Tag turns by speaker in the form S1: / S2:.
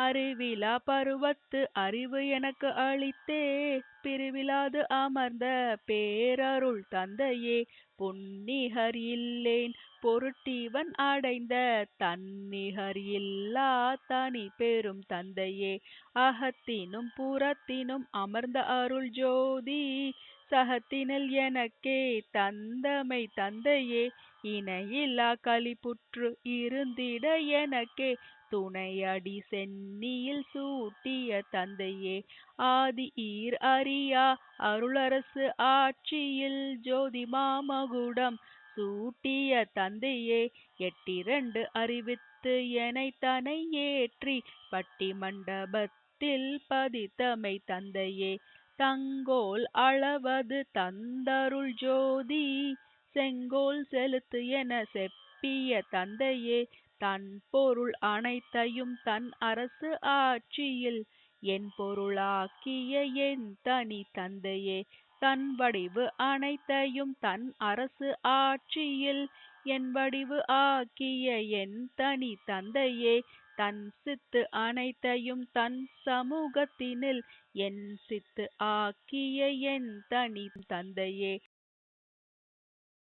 S1: அறிவிலா பருவத்து அறிவு எனக்கு அளித்தே. பிரிவிலாது அமர்ந்த பேரருள் தந்தையே பொன்னிகர் இல்லேன் பொருட்டிவன் அடைந்த தன்னிகர் இல்லா தனி பெரும் தந்தையே. அகத்தினும் புறத்தினும் அமர்ந்த அருள் ஜோதி சகத்தினில் எனக்கே தந்தமை தந்தையே இணையில்லா களிப்புற்று இருந்திட எனக்கே துணையடி சென்னியில் சூட்டிய தந்தையே ஆதி ஈர் அறியா அருளரசு ஆட்சியில் ஜோதி மாமகுடம் சூட்டிய தந்தையே எட்டிரண்டு அறிவித்து எனை தனை ஏற்றி பட்டி மண்டபத்தில் பதித்தமை தந்தையே தங்கோல் அளவது தந்தருள் ஜோதி செங்கோல் செலுத்து என செப்பிய தந்தையே தன் பொருள் அனைத்தையும் தன் அரசு ஆட்சியில் என் பொருளாக்கிய என் தனி தந்தையே தன் வடிவு அனைத்தையும் தன் அரசு ஆட்சியில் என் வடிவு ஆக்கிய என் தனி தந்தையே தன் சித்து அனைத்தையும் தன் சமூகத்தினில் என் சித்து ஆக்கிய என் தனி தந்தையே.